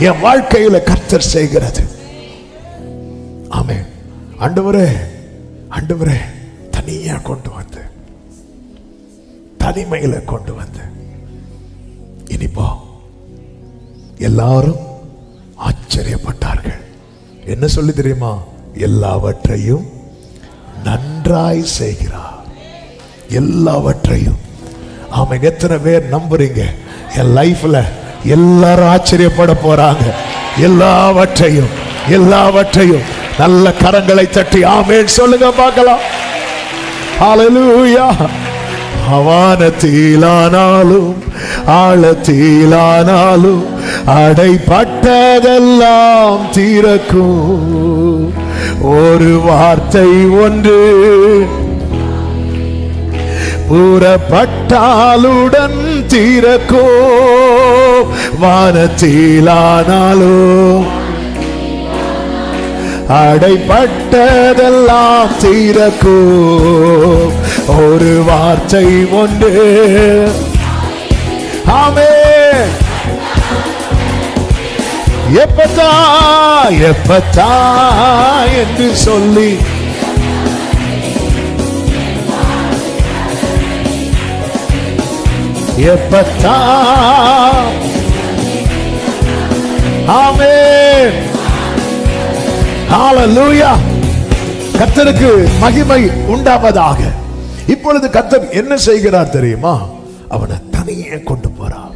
என் வாழ்க்கையில கர்த்தர் செய்கிறது. ஆமே ஆண்டவரே ஆண்டவரே தனியா கொண்டு வந்து தனிமையில கொண்டு வந்து இனிப்போ எல்லாரும் ஆச்சரியப்பட்டார்கள். என்ன சொல்லி தெரியுமா? எல்லாவற்றையும் நன்றாய் செய்கிறார். எல்லாவற்றையும். ஆமா எத்தனை பேர் நம்புறீங்க? என் லைஃப்ல எல்லாரும் ஆச்சரியப்பட போறாங்க. எல்லாவற்றையும் எல்லாவற்றையும் நல்ல கரங்களை தட்டி ஆமேன். சொல்லுங்க பார்க்கலாம். ஹalleluya அவானத்திலானாலும் ஆழத்திலானாலும் அடைப்பட்டதெல்லாம் தீரக்கும். ஒரு வார்த்தை ஒன்று புறப்பட்டாலுடன் தீரக்கோ வானத்திலானாலும் அடைப்பட்டதெல்லாம் தீரக்கோ ஒரு வார்த்தை ஒன்று ஆமே எப்பத்தா எப்பத்தா என்று சொல்லி எப்பத்தா ஆமென். ஹalleluya கர்த்தருக்கு மகிமை உண்டாவதாக. இப்பொழுது கர்த்தர் என்ன செய்கிறார் தெரியுமா? அவனை தனியே கொண்டு போறார்.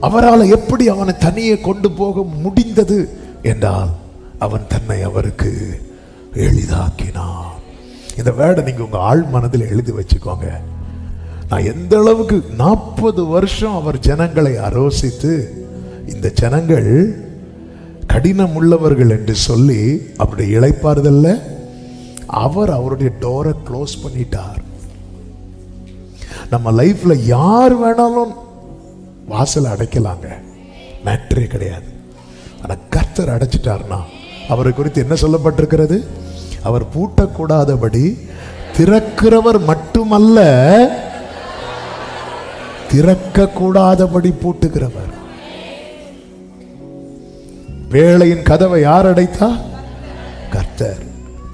அவரால் எப்படி அவனை தனியே கொண்டு போக முடிந்தது என்றால் அவன் தன்னை அவருக்கு எளிதாக்கினான். இந்த வேர்டை நீங்க உங்க ஆழ் மனதில் எழுதி வச்சுக்கோங்க. நான் எந்த அளவுக்கு நாற்பது வருஷம் அவர் ஜனங்களை அரோசித்து இந்த ஜனங்கள் கடினம் உள்ளவர்கள் என்று சொல்லி அப்படி இழைப்பார்தல்ல அவர் அவருடைய டோரை க்ளோஸ் பண்ணிட்டார். நம்ம லைஃப்ல யார் வேணாலும் வாசலை அடைக்கலாங்க. மேட்ரே கிடையாது. ஆனால் கர்த்தர் அடைச்சிட்டார்னா அவரை குறித்து என்ன சொல்லப்பட்டிருக்கிறது? அவர் பூட்டக்கூடாதபடி திறக்கிறவர் மட்டுமல்ல திறக்க கூடாதபடி பூட்டுகிறவர். வேலையின் கதவை யார் அடைத்தா? கர்த்தர்.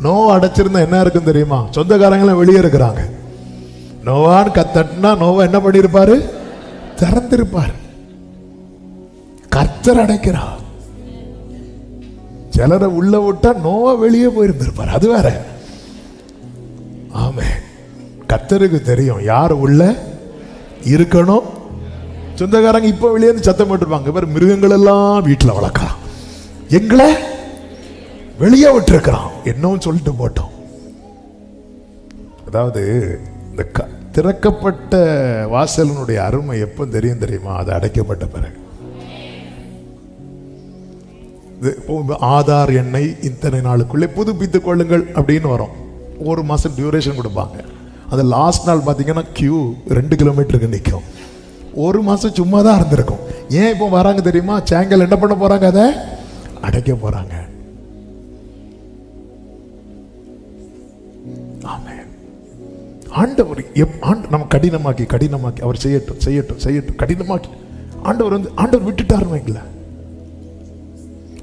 நோ அடைச்சிருந்தா என்ன இருக்கும் தெரியுமா? சொந்தக்காரங்களும் வெளியே இருக்கிறாங்க. நோவான்னு கத்தட்டினா நோவா என்ன பண்ணிருப்பாரு திறந்திருப்பார். கர்த்தர் அடைக்கிறார். சிலரை உள்ள விட்டா நோவா வெளியே போயிருந்திருப்பார். அது வேற. ஆமே கர்த்தருக்கு தெரியும் யார் உள்ள? இருக்கணும். சொந்தக்காரங்க இப்போ வெளியே சத்தம் போட்டுருப்பாங்க. இவர் மிருகங்கள் எல்லாம் வீட்டில் வளர்க்கலாம். எங்களை வெளியே விட்டுருக்கிறான். என்னவும் சொல்லிட்டு போட்டோம். அதாவது இந்த க- திறக்கப்பட்ட வாசலினுடைய அருமை எப்போ தெரியும் தெரியுமா? அது அடைக்கப்பட்ட பிறகு. இது இப்போ ஆதார் எண்ணை இத்தனை நாளுக்குள்ளே புதுப்பித்துக் கொள்ளுங்கள் அப்படின்னு வரும். ஒரு மாதம் டியூரேஷன் கொடுப்பாங்க. அது லாஸ்ட் நாள் பார்த்தீங்கன்னா கியூ ரெண்டு கிலோமீட்டருக்கு நிற்கும் ஒரு மாதம் சும்மா தான் இருந்திருக்கும். ஏன் இப்போ வராங்க தெரியுமா? சேங்கல் என்ன பண்ண போகிறாங்க அதை? அடைக்க போகிறாங்க ஆமென். ஆண்டவர் எப் ஆண்டு நம்ம கடினமாக்கி கடினமாக்கி அவர் செய்யட்டும் செய்யட்டும் செய்யட்டும் கடினமாக்கி. ஆண்டவர் வந்து ஆண்டவர் விட்டுட்டாருன்னு வைங்களேன்.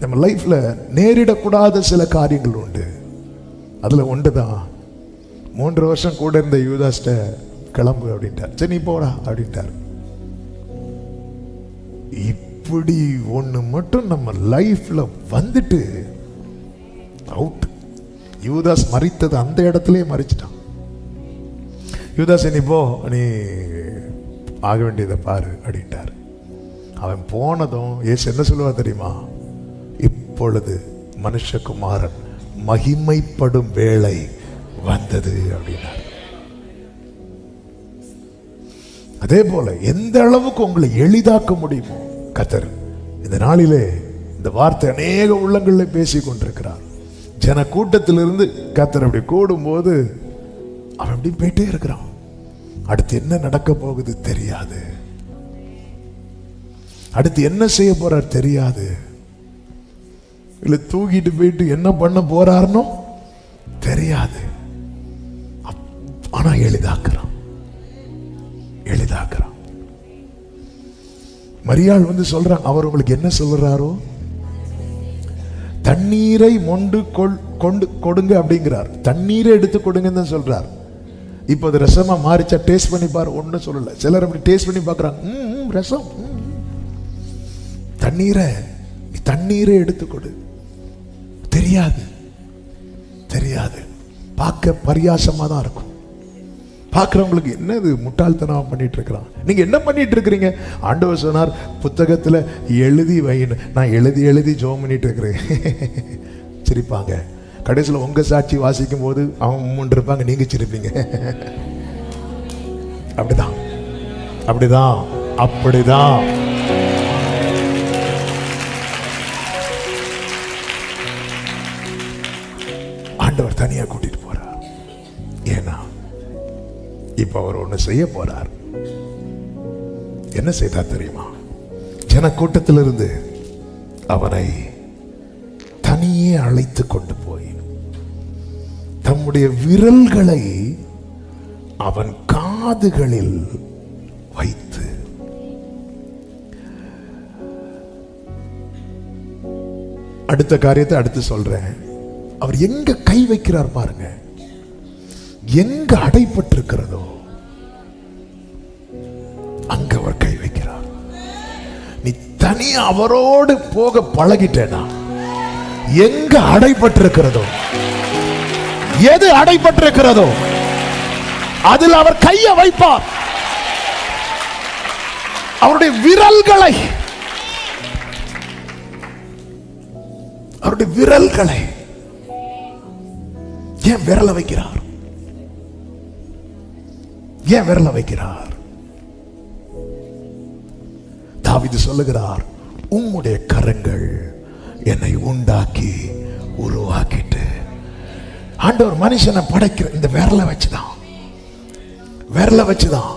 நம்ம லைஃப்பில் நேரிடக்கூடாத சில காரியங்கள் உண்டு. அதில் ஒன்று தான் மூன்று வருஷம் கூட இருந்த யூதாஸ்ட கிளம்பு அப்படின்ட்டார். சரி நீ போடா அப்படின்ட்டார். இப்படி ஒண்ணு மட்டும் நம்ம லைஃப்ல வந்துட்டு அவுட் யூதாஸ் மறித்தது அந்த இடத்துலயே மறிச்சிட்டான். யூதாஸ் நீ போ நீ ஆக வேண்டியதை பாரு அப்படின்ட்டார். அவன் போனதும் ஏசு என்ன சொல்லுவா தெரியுமா? இப்பொழுது மனுஷகுமாரன் மகிமைப்படும் வேலை வந்தது அப்படின்னார் அதே போல எந்த அளவுக்கு உங்களை எளிதாக்க முடியுமோ கத்தர் இந்த நாளிலே இந்த வார்த்தை அநேக உள்ளங்களில் பேசி கொண்டிருக்கிறார். ஜன கூட்டத்திலிருந்து கத்தர் அப்படி கூடும்போது அவன் அப்படி போயிட்டே இருக்கிறான். அடுத்து என்ன நடக்க போகுது தெரியாது. அடுத்து என்ன செய்ய போறார் தெரியாது. இல்லை தூக்கிட்டு போயிட்டு என்ன பண்ண போறாருனோ தெரியாது. ஆனா எளிதாக்குறான். எளிதாக்குறான். மரியாள் வந்து சொல்றாங்க அவர் உங்களுக்கு என்ன சொல்றாரோ? தண்ணீரை மொண்டு கொள்- கொண்டு கொடுங்க அப்படிங்கிறார். தண்ணீரை எடுத்து கொடுங்கன்னு தான் சொல்றார். இப்போ அது ரசமா மாறிச்சா டேஸ்ட் பண்ணி பாரு ஒன்றும் சொல்லல. சிலர் அப்படி டேஸ்ட் பண்ணி பார்க்குறாங்க. ம் ரசம். தண்ணீரை நீ தண்ணீரை எடுத்து கொடு. தெரியாது. தெரியாது. பார்க்க பரியாசமாக தான் இருக்கும். பார்க்குறவங்களுக்கு என்னது முட்டாள்தனம் பண்ணிட்டு இருக்கிறான் நீங்கள் என்ன பண்ணிட்டு இருக்கிறீங்க ஆண்டவர் சொன்னார் புத்தகத்துல எழுதி வைன்னு. நான் எழுதி எழுதி ஜோம் பண்ணிட்டு இருக்கிறேன் சிரிப்பாங்க. கடைசியில் உங்க சாட்சி வாசிக்கும் போது அவன் உம்முன்னு இருப்பாங்க நீங்கள் சிரிப்பீங்க. அப்படிதான். அப்படிதான். அப்படிதான். செய்ய போறார். என்ன செய்தார் தெரியுமா? ஜன கூட்டத்திலிருந்து அவனை தனியே அழைத்து கொண்டு போய் தம்முடைய விரல்களை அவன் காதுகளில் வைத்து அடுத்த காரியத்தை அடுத்து சொல்றேன். அவர் எங்க கை வைக்கிறார் பாருங்க. எங்க அடைப்பட்டிருக்கிறதோ அங்க அவர் கை வைக்கிறார். நீ தனியா அவரோடு போக பழகிட்டேனா? எங்க அடைப்பட்டிருக்கிறதோ எது அடைப்பட்டிருக்கிறதோ அதில் அவர் கையை வைப்பார். அவருடைய விரல்களை அவருடைய விரல்களை ஏன் விரல வைக்கிறார்? ஏன் விரல வைக்கிறார்? தாவிது சொல்லுகிறார் உம்முடைய கரங்கள் என்னை உண்டாக்கி உருவாக்கிட்டு. ஆண்டவர் மனுஷனை படைக்கிற இந்த விரலை வச்சுதான். விரலை வச்சுதான்.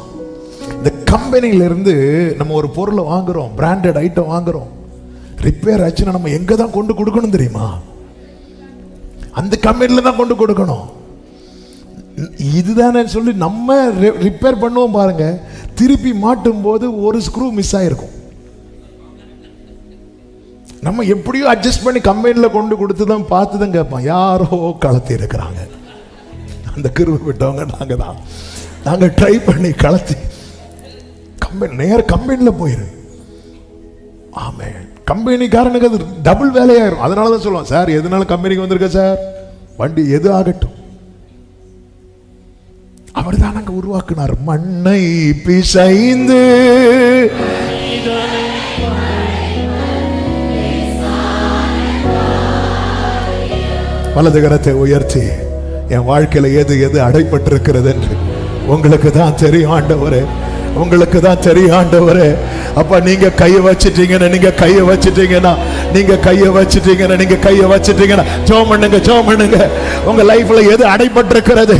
இந்த கம்பெனியில இருந்து நம்ம ஒரு பொருளை வாங்குறோம் பிராண்டட் ஐட்டம் வாங்குறோம். ரிப்பேர் ஆச்சுன்னா நம்ம எங்க தான் கொண்டு கொடுக்கணும் தெரியுமா? அந்த கம்பெனில தான் கொண்டு கொடுக்கணும். இதுதானே சொல்லி நம்ம ரிப்பேர் பண்ணுவோம் பாருங்க. திருப்பி மாட்டும் போது ஒரு ஸ்க்ரூ மிஸ் ஆயிருக்கும். நம்ம எப்படியோ அட்ஜஸ்ட் பண்ணி கம்பெனியில் கொண்டு கொடுத்து தான் பார்த்து தான் கேட்போம் யாரோ கலத்தி இருக்கிறாங்க. அந்த கிருவு விட்டவங்க நாங்கள் தான் நாங்கள் ட்ரை பண்ணி கலத்தி. கம்பெனி நேர கம்பெனியில் போயிரு. ஆமே கம்பெனிக்காரனுக்கு அது டபுள் வேலையாயிரும். அதனால தான் சொல்லுவோம் சார் எதனால கம்பெனிக்கு வந்திருக்க சார். வண்டி எது ஆகட்டும். அவர் தான் நாங்கள் உருவாக்குனார். மண்ணை பிசைந்து வலது கரத்தை உயர்த்தி என் வாழ்க்கையில் எது எது அடைப்பட்டிருக்கிறது என்று. உங்களுக்கு தான் தெரியும் ஆண்டவரே. உங்களுக்கு தான் தெரியும் ஆண்டவரே. அப்ப நீங்க கையை வச்சிட்டீங்கன்னா நீங்க கையை வச்சிட்டீங்கன்னா நீங்க கையை வச்சிட்டீங்கன்னா நீங்க கையை வச்சிட்டீங்கன்னா ஜோம் பண்ணுங்க ஜோம் பண்ணுங்க. உங்க லைஃப்ல எது அடைபட்டிருக்கிறது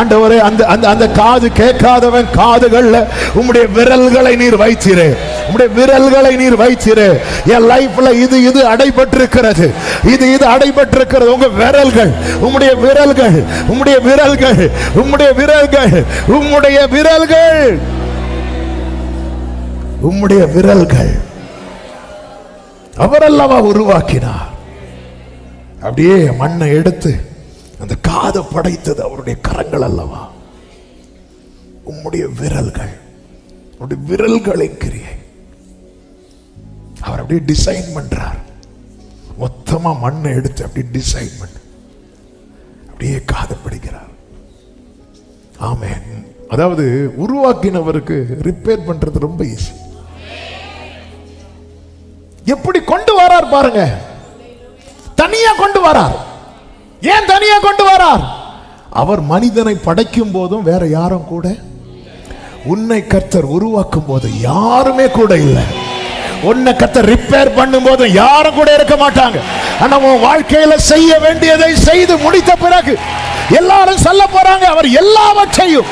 ஆண்டவரே அந்த அந்த அந்த காது கேட்காதவன் காதுகள்ல உம்முடைய விரல்களை நீர் வைத்திரு. உடைய விரல்களை நீர் வைத்திரு. என் லைஃப்ல இது இது அடைபட்டிருக்கிறது. இது இது அடைபட்டிருக்கிறது. உங்க விரல்கள் உம்முடைய விரல்கள் உம்முடைய விரல்கள் உம்முடைய விரல்கள் உம்முடைய விரல்கள். உம்முடைய விரல்கள் அவரல்லவா உருவாக்கினார். அப்படியே மண்ணை எடுத்து அந்த காதை படைத்தது அவருடைய கரங்கள் அல்லவா? உம்முடைய விரல்கள் உம்முடைய விரல்களின் கிரியை. அவர் அப்படியே டிசைன் பண்றார். மொத்தமா மண்ணை எடுத்து அப்படியே டிசைன் பண்ண. அப்படியே காதப்படுகிறார். பிடிக்கிறார் அதாவது உருவாக்கினவருக்கு ரிப்பேர் பண்றது ரொம்ப ஈஸி எப்படி கொண்டு வரார் பாருங்க. தனியா கொண்டு வரார். ஏன் தனியா கொண்டு வரார்? அவர் மனிதனை படைக்கும் போதும் வேற யாரும் கூட உன்னை கர்த்தர் உருவாக்கும் போது யாருமே கூட இல்லை. உன்னை கத்த ரிப்பேர் பண்ணும் போது யாரும் கூட இருக்க மாட்டாங்க. ஆனா உன் வாழ்க்கையில செய்ய வேண்டியதை செய்து முடித்த பிறகு எல்லாரும் சொல்ல போறாங்க. அவர் எல்லாவற்றையும்